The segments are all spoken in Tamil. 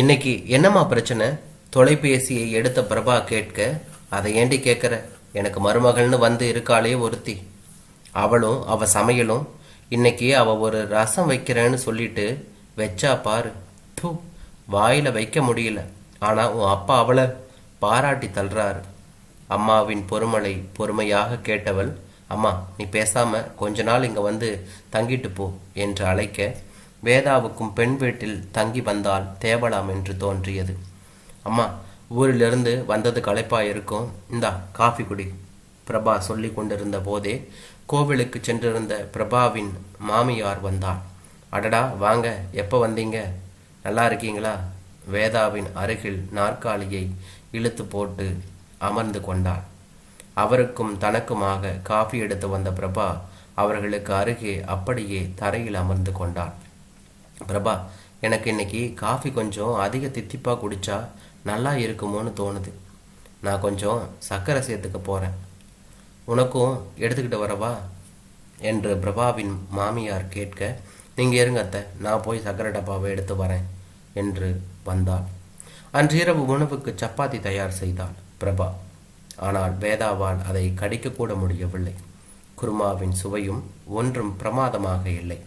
இன்னைக்கு என்னம்மா பிரச்சனை? தொலைபேசியை எடுத்த பிரபா கேட்க அதை ஏண்டி கேட்குற? எனக்கு மருமகள்னு வந்து இருக்காளே ஒருத்தி. அவளும் அவ சமையலும் இன்னைக்கு அவ ஒரு ரசம் வைக்கிறேன்னு சொல்லிட்டு வச்சா பாரு. தூ வாயில வைக்க முடியல. ஆனா உன் அப்பா அவளை பாராட்டி தள்ளுறாரு. அம்மாவின் பொறுமலை பொறுமையாக கேட்டவள் அம்மா நீ பேசாம கொஞ்ச நாள் இங்க வந்து தங்கிட்டு போ என்று அழைக்க வேதாவுக்கும் பெண் வீட்டில் தங்கி வந்தால் தேவலாம் என்று தோன்றியது. அம்மா ஊரிலிருந்து வந்தது களைப்பாக இருக்கும் இந்தா காஃபி குடி. பிரபா சொல்லி கொண்டிருந்த போதே கோவிலுக்கு சென்றிருந்த பிரபாவின் மாமியார் வந்தாள். அடடா வாங்க எப்போ வந்தீங்க? நல்லா இருக்கீங்களா? வேதாவின் அருகில் நாற்காலியை இழுத்து போட்டு அமர்ந்து கொண்டாள். அவருக்கும் தனக்குமாக காஃபி எடுத்து வந்த பிரபா அவர்களுக்கு அருகே அப்படியே தரையில் அமர்ந்து கொண்டாள். பிரபா எனக்கு இன்னைக்கு காஃபி கொஞ்சம் அதிக தித்திப்பாக குடித்தா நல்லா இருக்குமோன்னு தோணுது. நான் கொஞ்சம் சர்க்கரை சேர்த்துக்க போகிறேன் உனக்கும் எடுத்துக்கிட்டு வரவா? என்று பிரபாவின் மாமியார் கேட்க நீங்கள் இருங்க அத்தை நான் போய் சர்க்கரை டப்பாவை எடுத்து வரேன் என்று வந்தாள். அன்றிரவு உணவுக்கு சப்பாத்தி தயார் செய்தாள் பிரபா. ஆனால் வேதாவால் அதை கடிக்கக்கூட முடியவில்லை. குருமாவின் சுவையும் ஒன்றும் பிரமாதமாக இல்லை.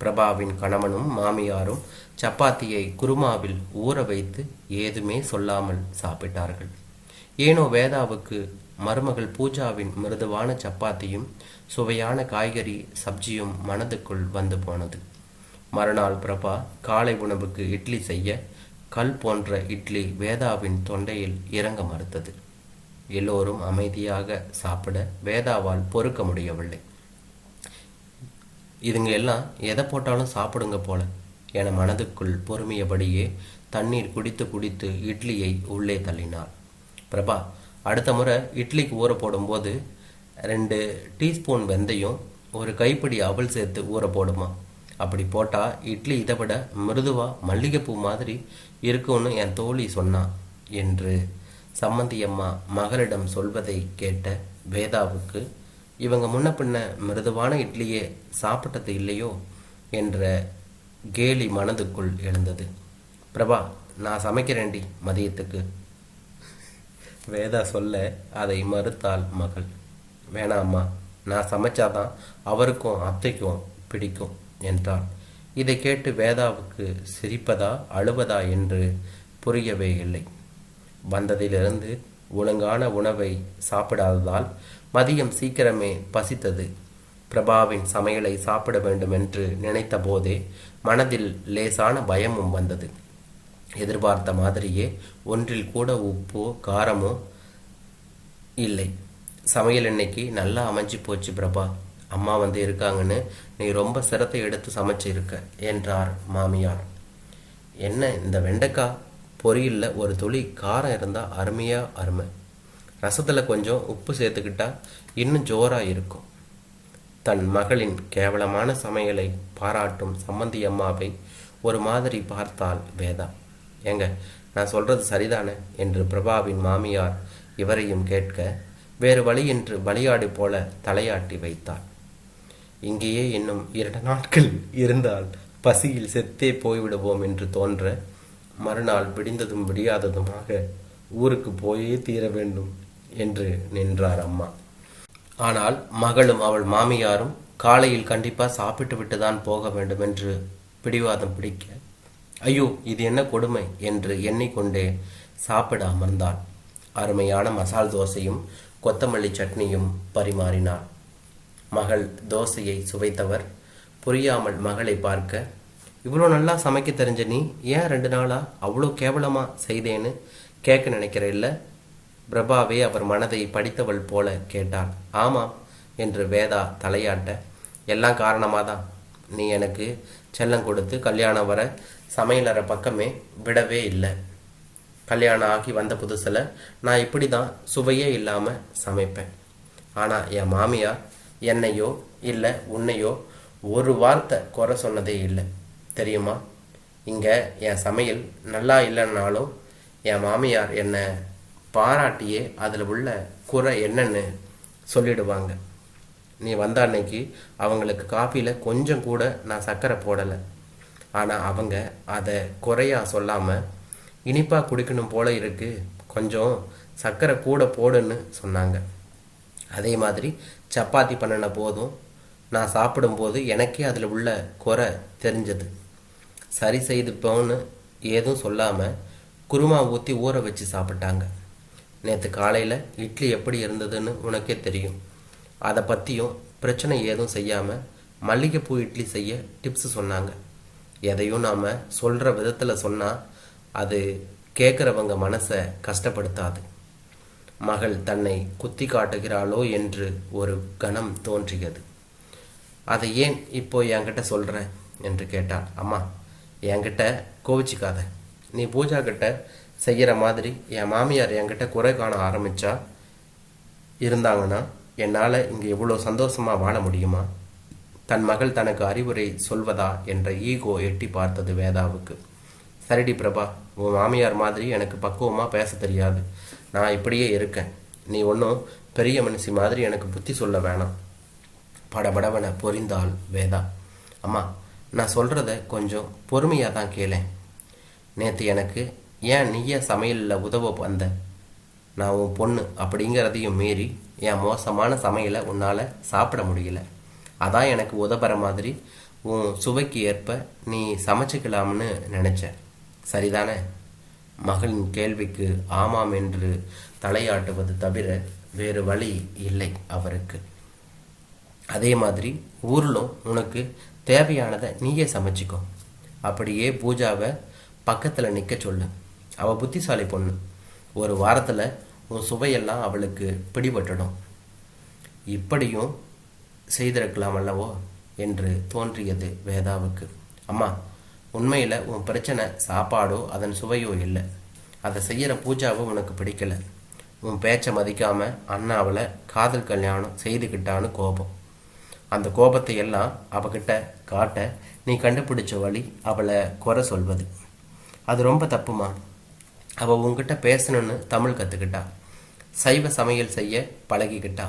பிரபாவின் கணவனும் மாமியாரும் சப்பாத்தியை குருமாவில் ஊற வைத்து ஏதுமே சொல்லாமல் சாப்பிட்டார்கள். ஏனோ வேதாவுக்கு மருமகள் பூஜாவின் மிருதுவான சப்பாத்தியும் சுவையான காய்கறி சப்ஜியும் மனதுக்குள் வந்து போனது. மறுநாள் பிரபா காலை உணவுக்கு இட்லி செய்ய கல் போன்ற இட்லி வேதாவின் தொண்டையில் இறங்க மறுத்தது. எல்லோரும் அமைதியாக சாப்பிட வேதாவால் பொறுக்க முடியவில்லை. இதுங்க எல்லாம் எதை போட்டாலும் சாப்பிடுங்க போல என மனதுக்குள் பொறுமையபடியே தண்ணீர் குடித்து குடித்து இட்லியை உள்ளே தள்ளினார் பிரபா அடுத்த முறை இட்லிக்கு ஊற போடும்போது ரெண்டு டீஸ்பூன் வெந்தயம் ஒரு கைப்பிடி அவல் சேர்த்து ஊற போடுமா? அப்படி போட்டால் இட்லி இதை விட மிருதுவா மல்லிகைப்பூ மாதிரி இருக்கும்னு என் தோழி சொன்னான் என்று சம்மந்தி அம்மா மகளிடம் சொல்வதை கேட்ட வேதாவுக்கு இவங்க முன்ன பின்ன மிருதுவான இட்லியே சாப்பிட்டது இல்லையோ என்ற கேலி மனதுக்குள் எழுந்தது. பிரபா நான் சமைக்கிறேன்டி மதியத்துக்கு. வேதா சொல்ல அதை மறுத்தாள் மகள். வேணாம்மா நான் சமைச்சாதான் அவருக்கும் அத்தைக்கும் பிடிக்கும் என்றாள். இதை கேட்டு வேதாவுக்கு சிரிப்பதா அழுவதா என்று புரியவே இல்லை. வந்ததிலிருந்து ஒழுங்கான உணவை சாப்பிடாததால் மதியம் சீக்கிரமே பசித்தது. பிரபாவின் சமையலை சாப்பிட வேண்டும் என்று நினைத்த போதே மனதில் லேசான பயமும் வந்தது. எதிர்பார்த்த மாதிரியே ஒன்றில் கூட உப்போ காரமோ இல்லை. சமையல் இன்னைக்கு நல்லா அமைஞ்சு போச்சு பிரபா. அம்மா வந்து இருக்காங்கன்னு நீ ரொம்ப சிரத்தை எடுத்து சமைச்சிருக்க என்றார் மாமியார். என்ன இந்த வெண்டைக்காய் பொரியலில் ஒரு துளி காரம் இருந்தால் அருமையாக அருமை. ரசத்தில் கொஞ்சம் உப்பு சேர்த்துக்கிட்டா இன்னும் ஜோராக இருக்கும். தன் மகளின் கேவலமான சமையலை பாராட்டும் சம்மந்தி அம்மாவை ஒரு மாதிரி பார்த்தாள் வேதா. ஏங்க நான் சொல்றது சரிதானே? என்று பிரபாவின் மாமியார் இவரையும் கேட்க வேறு வழி என்று பலியாடி போல தலையாட்டி வைத்தாள். இங்கேயே இன்னும் இரண்டு நாட்கள் இருந்தால் பசியில் செத்தே போய்விடுவோம் என்று தோன்ற மறுநாள் விடிந்ததும் விடியாததுமாக ஊருக்கு போயே தீர வேண்டும் என்று நின்றார் அம்மா. ஆனால் மகளும் அவள் மாமியாரும் காலையில் கண்டிப்பா சாப்பிட்டு விட்டுதான் போக வேண்டும் என்று பிடிவாதம் பிடிக்க ஐயோ இது என்ன கொடுமை? என்று எண்ணிக்கொண்டே சாப்பிட அமர்ந்தாள். அருமையான மசால் தோசையும் கொத்தமல்லி சட்னியும் பரிமாறினாள். மகள் தோசையை சுவைத்தவர் புரியாமல் மகளை பார்க்க இவ்வளோ நல்லா சமைக்க தெரிஞ்ச நீ ஏன் ரெண்டு நாளாக அவ்வளோ கேவலமாக செய்தேன்னு கேட்க நினைக்கிற இல்லை? பிரபாவே அவர் மனதை படித்தவள் போல கேட்டாள் ஆமாம் என்று வேதா தலையாட்ட. எல்லாம் காரணமாக தான் நீ எனக்கு செல்லம் கொடுத்து கல்யாணம் வர சமையலறை பக்கமே விடவே இல்லை. கல்யாணம் ஆகி வந்த புதுசில் நான் இப்படி தான் சுவையே இல்லாமல் சமைப்பேன். ஆனால் என் மாமியார் என்னையோ இல்லை உன்னையோ ஒரு வார்த்தை குறை சொன்னதே இல்லை. தெரியுமா? இங்கே என் சமையல் நல்லா இல்லைன்னாலும் என் மாமியார் என்னை பாராட்டியே அதில் உள்ள குறை என்னன்னு சொல்லிடுவாங்க. நீ வந்த அன்னைக்கு அவங்களுக்கு காஃபியில் கொஞ்சம் கூட நான் சர்க்கரை போடலை. ஆனால் அவங்க அதை குறையாக சொல்லாமல் இனிப்பாக குடிக்கணும் போல இருக்குது கொஞ்சம் சர்க்கரை கூட போடுன்னு சொன்னாங்க. அதே மாதிரி சப்பாத்தி பண்ணின போதும் நான் சாப்பிடும்போது எனக்கே அதில் உள்ள குறை தெரிஞ்சது. சரி செய்துப்போன்னு ஏதும் சொல்லாமல் குருமா ஊற்றி ஊற வச்சு சாப்பிட்டாங்க. நேற்று காலையில் இட்லி எப்படி இருந்ததுன்னு உனக்கே தெரியும். அதை பற்றியும் பிரச்சனை ஏதும் செய்யாமல் மல்லிகைப்பூ இட்லி செய்ய டிப்ஸ் சொன்னாங்க. எதையும் நாம் சொல்கிற விதத்தில் சொன்னால் அது கேட்குறவங்க மனசை கஷ்டப்படுத்தாது. மகள் தன்னை குத்தி காட்டுகிறாளோ என்று ஒரு கணம் தோன்றியது அதை ஏன் இப்போ என்கிட்ட சொல்கிறேன் என்று கேட்டாள். அம்மா என்கிட்ட கோவிச்சிக்காத. நீ பூஜா கிட்ட செய்கிற மாதிரி என் மாமியார் என்கிட்ட குறை காண ஆரம்பித்தா இருந்தாங்கன்னா என்னால் இங்கே இவ்வளோ சந்தோஷமாக வாழ முடியுமா? தன் மகள் தனக்கு அறிவுரை சொல்வதா என்ற ஈகோ எட்டி பார்த்தது வேதாவுக்கு. சரிடி பிரபா உன் மாமியார் மாதிரி எனக்கு பக்குவமாக பேச தெரியாது. நான் இப்படியே இருக்கேன். நீ ஒன்றும் பெரிய மனுஷி மாதிரி எனக்கு புத்தி சொல்ல வேணாம். படபடவன பொறிந்தாள் வேதா. அம்மா நான் சொல்கிறத கொஞ்சம் பொறுமையாக தான் கேளேன். நேற்று எனக்கு ஏன் நீயே சமையலில் உதவ வந்த? நான் உன் பொண்ணு அப்படிங்கிறதையும் மீறி என் மோசமான சமையலை உன்னால் சாப்பிட முடியல. அதான் எனக்கு உதவுற மாதிரி உன் சுவைக்கு ஏற்ப நீ சமைச்சிக்கலாம்னு நினச்சேன். சரிதானே? மகளின் கேள்விக்கு ஆமாம் என்று தலையாட்டுவது தவிர வேறு வழி இல்லை அவருக்கு. அதே மாதிரி ஊரிலும் உனக்கு தேவையானதை நீயே சமைச்சிக்கோ. அப்படியே பூஜாவை பக்கத்தில் நிற்க சொல்லு. அவள் புத்திசாலி பொண்ணு. ஒரு வாரத்தில் உன் சுவையெல்லாம் அவளுக்கு பிடிபட்டுடும். இப்படியும் செய்திருக்கலாம் அல்லவோ என்று தோன்றியது வேதாவுக்கு. அம்மா உண்மையில் உன் பிரச்சனை சாப்பாடோ அதன் சுவையோ இல்லை. அதை செய்கிற பூஜாவோ உனக்கு பிடிக்கல. உன் பேச்சை மதிக்காமல் அண்ணா அவளை காதல் கல்யாணம் செய்துக்கிட்டான்னு கோபம். அந்த கோபத்தை எல்லாம் அவகிட்ட காட்ட நீ கண்டுபிடிச்ச வழி அவளை குறை சொல்வது. அது ரொம்ப தப்புமா? அவள் உங்ககிட்ட பேசணும்னு தமிழ் கற்றுக்கிட்டா சைவ சமையல் செய்ய பழகிக்கிட்டா.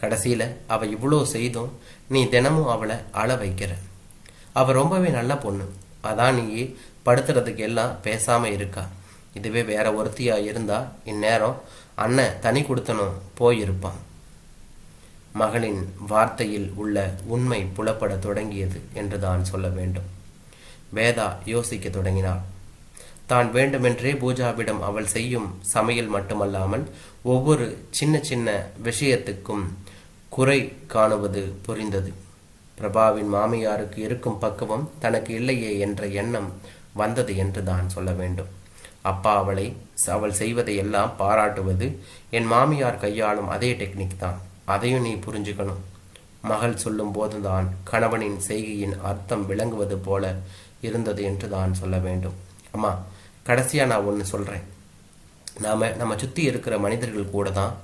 கடைசியில் அவள் இவ்வளோ செய்தும் நீ தினமும் அவளை அழ வைக்கிற. அவள் ரொம்பவே நல்ல பொண்ணு. அதான் நீ படுத்துறதுக்கு எல்லாம் பேசாமல் இருக்கா. இதுவே வேற ஒருத்தியாக இருந்தா இந்நேரம் அண்ணன் தனி கொடுத்தனும் போயிருப்பான். மகளின் வார்த்தையில் உள்ள உண்மை புலப்பட தொடங்கியது என்று தான் சொல்ல வேண்டும். வேதா யோசிக்க தொடங்கினாள். தான் வேண்டுமென்றே பூஜாவிடம் அவள் செய்யும் சமையல் மட்டுமல்லாமல் ஒவ்வொரு சின்ன சின்ன விஷயத்துக்கும் குறை காணுவது புரிந்தது. பிரபாவின் மாமியாருக்கு இருக்கும் பக்குவம் தனக்கு இல்லையே என்ற எண்ணம் வந்தது என்று தான் சொல்ல வேண்டும். அப்பா அவளை அவள் செய்வதையெல்லாம் பாராட்டுவது என் மாமியார் கையாளும் அதே டெக்னிக் தான். அதையும் நீ புரிஞ்சுக்கணும். மகள் சொல்லும் போதுதான் கணவனின் செய்கையின் அர்த்தம் விளங்குவது போல இருந்தது என்று தான் சொல்ல வேண்டும். அம்மா கடைசியாக நான் ஒன்று சொல்கிறேன் நாம் நம்ம சுற்றி இருக்கிற மனிதர்கள் கூட தான்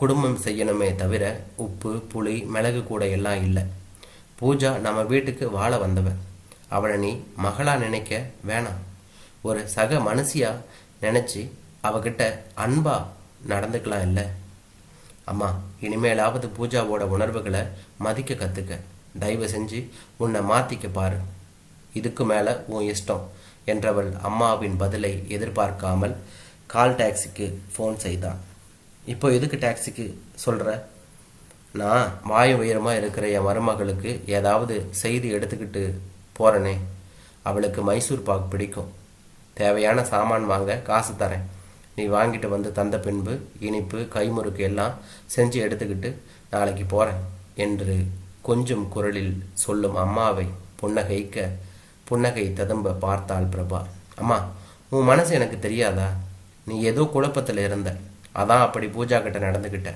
குடும்பம் செய்யணுமே தவிர உப்பு புளி மிளகு கூட எல்லாம் இல்லை. பூஜா நம்ம வீட்டுக்கு வாழ வந்தவன். அவளை நீ மகளாக நினைக்க வேணாம். ஒரு சக மனுஷியாக நினச்சி அவகிட்ட அன்பா நடந்துக்கலாம் இல்லை. அம்மா இனிமேலாவது பூஜாவோட உணர்வுகளை மதிக்க கற்றுக்க தயவு செஞ்சு உன்னை மாற்றிக்க பாரு. இதுக்கு மேலே உன் இஷ்டம் என்றவள் அம்மாவின் பதிலை எதிர்பார்க்காமல் கால் டாக்ஸிக்கு ஃபோன் செய்தான் இப்போ எதுக்கு டாக்ஸிக்கு சொல்கிற நான் வாயு உயரமாக இருக்கிற என் மருமகளுக்கு ஏதாவது செய்தி எடுத்துக்கிட்டு போகிறேனே அவளுக்கு மைசூர் பாக் பிடிக்கும். தேவையான சாமான் வாங்க காசு தரேன். நீ வாங்கிட்டு வந்து தந்த பின்பு இனிப்பு கைமுறுக்கு எல்லாம் செஞ்சு எடுத்துக்கிட்டு நாளைக்கு போகிறேன் என்று கொஞ்சம் குரலில் சொல்லும் அம்மாவை புன்னகைக்க புன்னகை ததும்ப பார்த்தாள் பிரபா. அம்மா உன் மனசு எனக்கு தெரியாதா? நீ ஏதோ குழப்பத்தில் இருந்த. அதான் அப்படி பூஜா கிட்ட நடந்துக்கிட்ட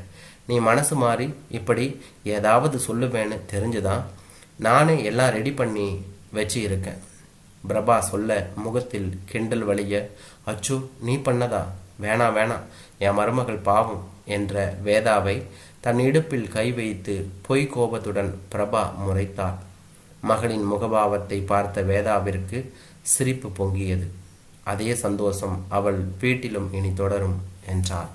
நீ மனசு மாறி இப்படி ஏதாவது சொல்லுவேன்னு தெரிஞ்சுதான் நானே எல்லாம் ரெடி பண்ணி வச்சு இருக்கேன் பிரபா சொல்ல முகத்தில் கிண்டல் வழிய அச்சு நீ பண்ணதா? வேணாம் வேணாம் என் மருமகள் பாவம் என்ற வேதாவை தன் இடுப்பில் கை வைத்து பொய் கோபத்துடன் பிரபா முறைத்தாள். மகளின் முகபாவத்தை பார்த்த வேதாவிற்கு சிரிப்பு பொங்கியது. அதே சந்தோஷம் அவள் வீட்டிலும் இனி தொடரும் என்றாள்.